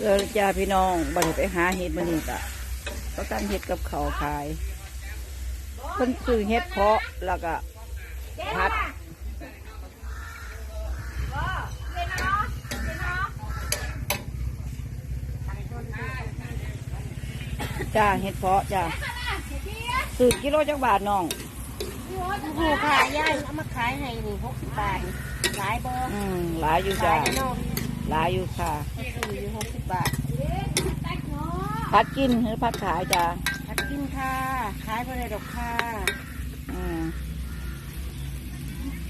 เออจ้าพี่น้องบัดนี้ไปหาเห็ดมันนี่กะก็ตั้งเห็ดกับเขาวขายเพิ่นซื้อเห็ดเพาะแล้วก็พัดจ้าเห็ดเพาะจ้าซื้อกิโลจักบาทน้องผู้ขายย่ายเอามาขายให้นี่หกสิบบาทหลายบ่อืมหลายอยู่ขาจ้ายนอกห ลายอยู่ค่ะซื้ออยู่หกสิบบาทพัดกินหรือพัดขายจ้าผัดกินค่ะ ขายบ่ได้ดอกค่ะอืม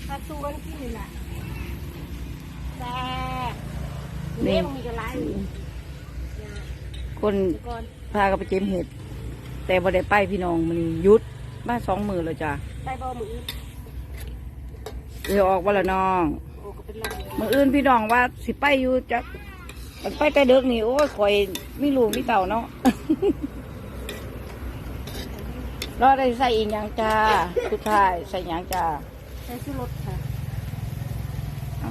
ผัดสวนกินนี่ล่ะแต่เลี้ยงมีกระไรอยู่คนเดี๋ยวก่อนพากันไปเจ็มเห็ด แต่บ่ได้ไปพี่น้องมันหยุดมาสองมือแล้วจ้ะไปบ่มือเดี๋ยวออกวันละน้องโอ้ก็เป็นไร มืออื่นพี่น้องว่าสิไปอยู่จะมันไปแต่เด็กนี่โอ้ยข่อยมีลูกมีเต่าเนาะรอได้ใส่อีกอย่างจ้าสุดท้ายใส่หยังจ้าใช้ชูรสค่ะเอ้า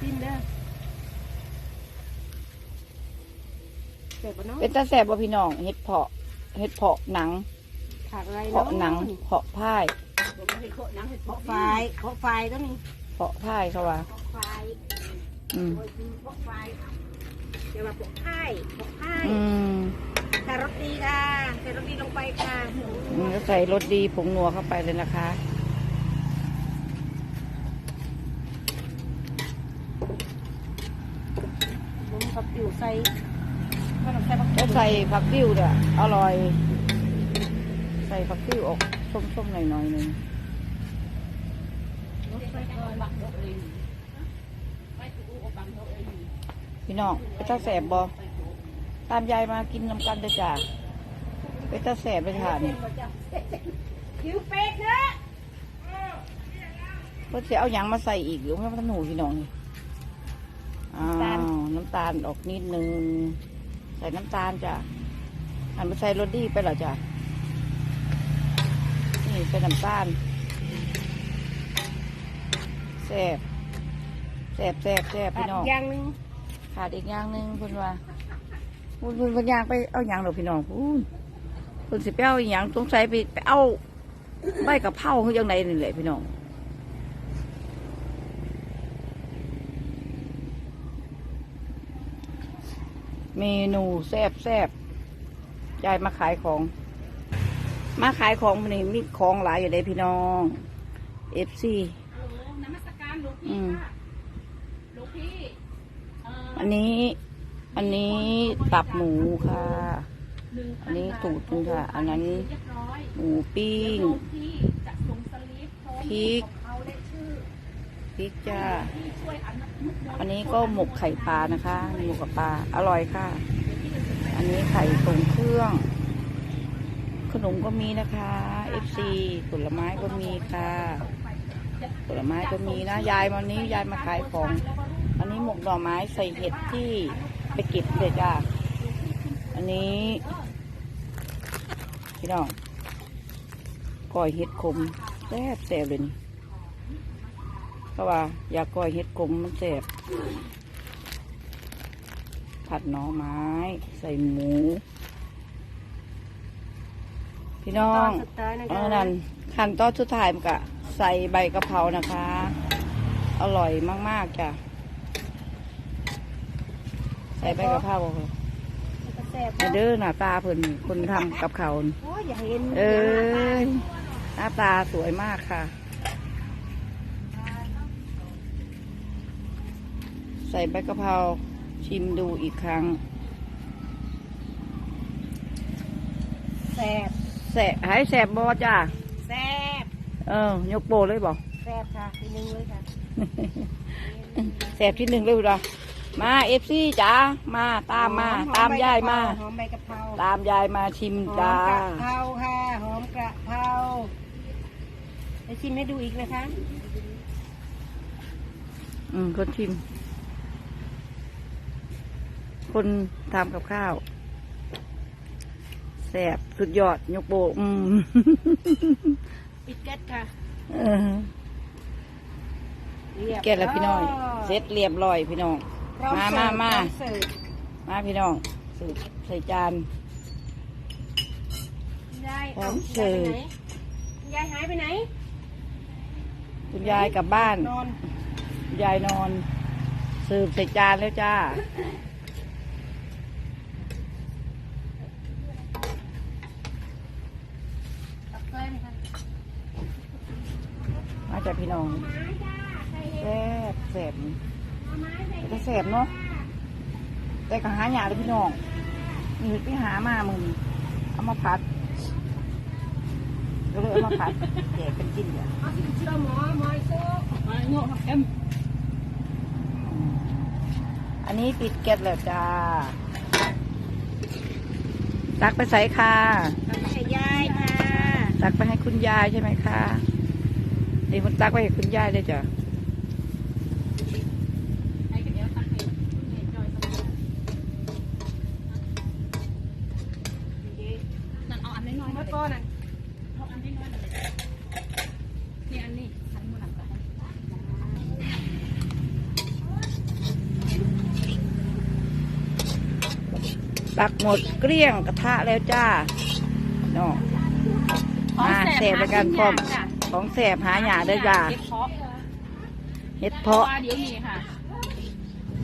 กินเด้อเจ็บปะเนาะเป็นตาแสบบ่พี่น้องเห็ดเพาะเห็ดเพาะหนังผักอะไรเพาะหนังเพาะผ้ายเพาะหนังเพาะไฟเพาะไฟก็มี เพาะผ้ายเขาว่าเพาะไฟอืมโอ้ยกินเพาะไฟเดี๋ยวมาเพาะไข่เพาะไข่อืมแครอทดีค่ะแครอทดีลงไปค่ะอืมแล้วใส่รสดีผงนัวเข้าไปเลยนะคะ ลงกับปิวใส่ขนมใส่ผักแล้วใส่ผักติ้วเนี่ยอร่อย ใส่ผักติ้วออกส้มๆหน่อยๆหนึ่ง พี่น้องไปตาแสบบอตามยายมากินน้ำกันเด้อจ้าไปตาแสบเลยค่ะนี่คิวเป็ดเนอะเพื่อจะเอาหยังมาใส่อีกหรือไม่ต้องหนูพี่น้องนี่อ้าวน้ำตาลออกนิดนึงใส่น้ำตาลจ้ะอันไปใส่รสดีไปเหรอจ้ะนี่ใส่น้ำตาล แซ่บแซ่บแซ่บแซ่บพี่น้องอย่างหนึงขาดอีกอย่างหนึ่งเพิ่นว่าเพิ่นเพิ่นเพิ่นย่างไปเอาหยังดอกพี่น้องพูนเพิ่นสิไปเอาอหยังสงสัยไปไปเอาใบกะเพราคือจังไดนี่แหละพี่น้องเมนูแซ่บแซ่บยายมาขายของ มาขายของมันนี่มีของหลายอยู่เลยพี่น้องเอฟซีน้ำมัสการ หลวงพี่ค่ะหลวงพี่เอ่ออันนี้ อันนี้ตับหมูค่ะหนึ่งอันนี้ตูดหนึงค่ะอันนั้น เรียบร้อยหมูปิ้ง หลวงพี่จะส่งสลิปพร้อมพริก ของเขาและชื่อพริกจ้า ที่ช่วยอนุโมทอันนี้ก็หมกไข่ปลานะคะหมกกับปลาอร่อยค่ะ อันนี้ไข่ตรงเครื่อง ขนมก็มีนะคะ FC ผลไม้ก็มีค่ะ ผลไม้ก็มีนะ ยายวันนี้ยายมาขายของ อันนี้หมกหน่อไม้ใส่เห็ดที่ไปเก็บเลยจ้าอันนี้พี่น้องก้อยเห็ดขมแซ่บแซ่บเลยนี่เพราะว่าอยากก้อยเห็ดขมมันแซ่บผัดหน่อไม้ ใส่หมู พี่น้องตสุดท้ายนะเอคะอนั่นขั้นตอนสุดท้ายมันก็ ใส่ใบกะเพรานะคะ อร่อยมาก ๆ จ้ะ ใส่ใบกะเพรามันก็แซ่บให้เด้อหน้าตาเพิ่นคนทำกับเขาวนี่โอ้ยอย่าเห็นเออหน้าตาสวยมากค่ะ ใส่ใบกะเพราชิมดูอีกครั้งแซ่บแสบหายแสบบอจ้าแซ่บ เออยกโปเลยบอกแซ่บค่ะทีนึงเลยค่ะแสบที่หนึ่งเลยเหรอมาเอฟซีจ้ามาตามมา หอตามใบยายกะเพรมา หอมใบกะเพราตามยายมาชิมหอจ้ามกะเพราค่ะหอมกะเพราไปชิมให้ดูอีกนะคะอืมคนชิม คนทำกับข้าวแสบสุดยอดยกโปอืม ปิดแก๊สค่ะเออเรียบแกะแล้วพี่น้องเสร็จเรียบร้อยพี่น้องพร้อมาเสิร์ฟมามาพร้อเสิร์ฟมาพี่น้องสืบใส่จานยายพร้อมเาเสิร์ฟยายหายไปไหน คุณยายกลับบ้านนอนคุณยายนอน สืบใส่จานแล้วจ้า ตับเต้ยไหมคะ มาจากพี่น้องไม้จ้าใส่เห็ดแซ่บแซ่บเอาไม้ใส่แต่แซ่บเนาะแต่ก็หาหยาเลยพี่น้องนี่ไปหามามึงเอามาผัดก็เลยเอามาผัดแจกกันกินเนี่ยเอาสิเชื่อหมอหมอไอ้โซ่หมอไอ้โง่เอ็มอันนี้ปิดแก๊สแล้วจ้าตักไปใส่ค่ะตับใส่ยายค่ะตักไปให้คุณยายใช่ไหมคะ เดี๋ยวมันตักไปให้คุณยายได้จ้ะไอ้กระเดียวตักให้ให้จอยตักนั่นเอาอันน้อยๆมาก่อนนั่นเอาอันน้อยๆนั่นเลยนี่อันนี้อันมันหนักกว่าตักหมดเกลี้ยงกระทะแล้วจ้าเนาะมาแสบไปกันพร้อม ของแสบหาหยาได้อจ้าเก็บเพาะเห็ดเพเพาะราะ ว่าเดี๋ยวนี้ค่ะ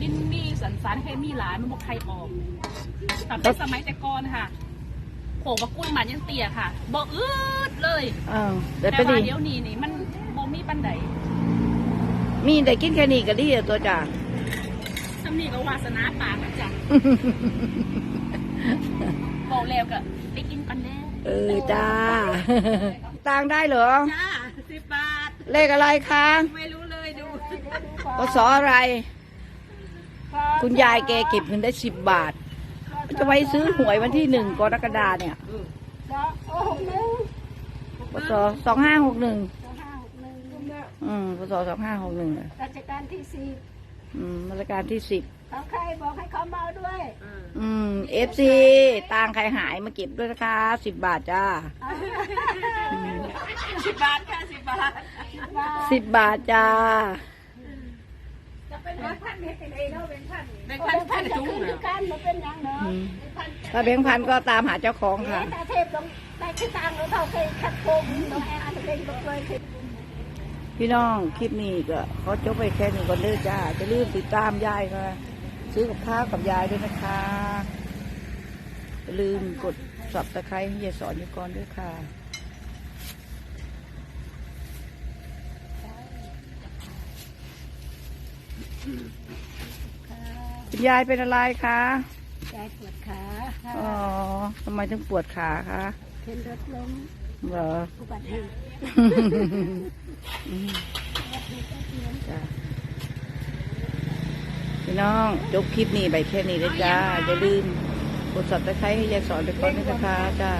ดินมีสันสารเคมีหลายมันบอกใครออกแต่เป็นสมัยแต่ก่อนค่ะโขกกับกุ้ยมันยังเตี้ยค่ะบอกอืดเลย เออเดี๋ยวแต่ไปว่าดิเดี๋ยวนี้นี่มันบ่มีปันไดมีแต่กินแค่นี้ก็ดีอะตัวจ้า สำนีก็วาสนาปากนะจ๊ะบอกแล้วก็ไปกินปันแน่เออจ้าตังได้เหรอ จ้า สิบบาท เลขอะไรคะไม่รู้เลยดูปศอะไร คุณยายแกเก็บเงินได้สิบบาท จะไว้ซื้อหวยวันที่หนึ่งกรกฎาเนี่ยโอ้โหหนึ่งปศสองห้าหกหนึ่งสองห้าหกหนึ่งอืมปศสองห้าหกหนึ่งราชการที่สี่อืมมาตรการที่สิบ เขาใครบอกให้เขาเมาด้วยอืมเอฟซีตางใครหายมาเก็บด้วยนะคะสิบบาทจ้าสิบบาทค่ะสิบบาทสิบบาทจ้าจะเป็นร้อยพันเนี่ยเป็นเองเนาะเป็นพันเป็นพันพันจุ้งนะการมาเป็นยังเนาะอืมถ้าแบงค์พันก็ตามหาเจ้าของค่ะแต่เทพต้องได้ขึ้นตังเราเท่าเคยคัดโกงเราแอร์เป็นตัวเคยพี่น้องคลิปนี้ก็ขอจบไปแค่นี้ก่อนเด้อจ้าจะลืมติดตามยายค่ะ ซื้อกับข้าวกับยายด้วยนะคะอย่าลืมกดสับตะไคร้ให้ยายสอนอยู่ก่อนด้วยค่ะคุณยายเป็นอะไรคะใจปวดขาอ๋อทำไมถึงปวดขาคะเป็นรถล้มเหรออุบัติเหตุจ้ะ พี่น้องจบคลิปนี้ไปแค่นี้เลยจ้าอย่าลืมกดสับตะไคร้ให้ยายสอนไปก่อนด้วยนะคะจ้า